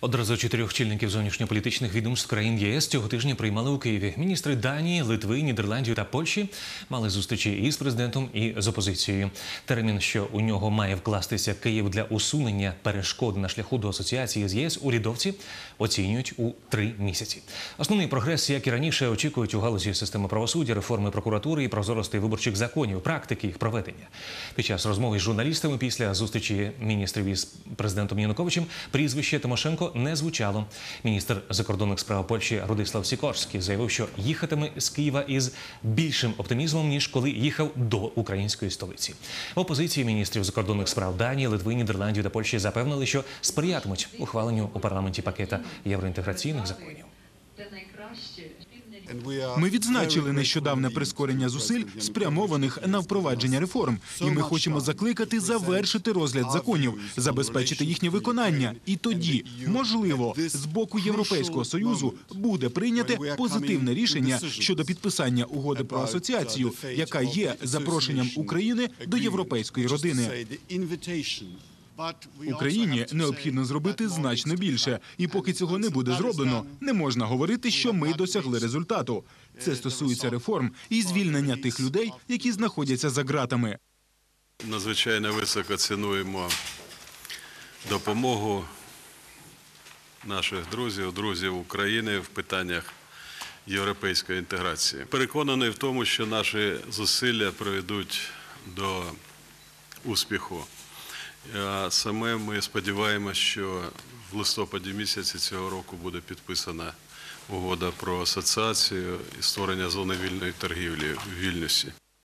Одразу чотирьох чільників зовнішньополітичних відомств країн ЄС цього тижня приймали у Києві. Міністри Данії, Литви, Нідерландів та Польщі мали зустрічі і з президентом, і з опозицією. Термін, що у нього має вкластися Київ для усунення перешкод на шляху до асоціації з ЄС, урядовці оцінюють у три місяці. Основний прогрес, як і раніше, очікують у галузі системи правосуддя, реформи прокуратури і прозорості виборчих законів, практики їх проведення. Під час розмови з журналістами після зустрічі міністрів із президентом Януковичем прізвище Тимошенко не звучало. Міністр закордонних справ Польщі Рудислав Сікорський заявив, що їхатиме з Києва із більшим оптимізмом ніж коли їхав до української столиці. В опозиції міністрів закордонних справ Данії, Литви, Нідерландів та Польщі запевнили, що сприятимуть ухваленню у парламенті пакета євроінтеграційних законів. Ми відзначили нещодавне прискорення зусиль, спрямованих на впровадження реформ, і ми хочемо закликати завершити розгляд законів, забезпечити їхнє виконання. І тоді, можливо, з боку Європейського союзу буде прийняте позитивне рішення щодо підписання угоди про асоціацію, яка є запрошенням України до європейської родини. Україні необхідно зробити значно більше, і поки цього не буде зроблено, не можна говорити, що ми досягли результату. Це стосується реформ і звільнення тих людей, які знаходяться за ґратами. Надзвичайно високо цінуємо допомогу наших друзів, друзів України в питаннях європейської інтеграції. Переконаний в тому, що наші зусилля приведуть до успіху. А саме ми сподіваємося, що в листопаді місяці цього року буде підписана угода про асоціацію і створення зони вільної торгівлі в Вільнюсі.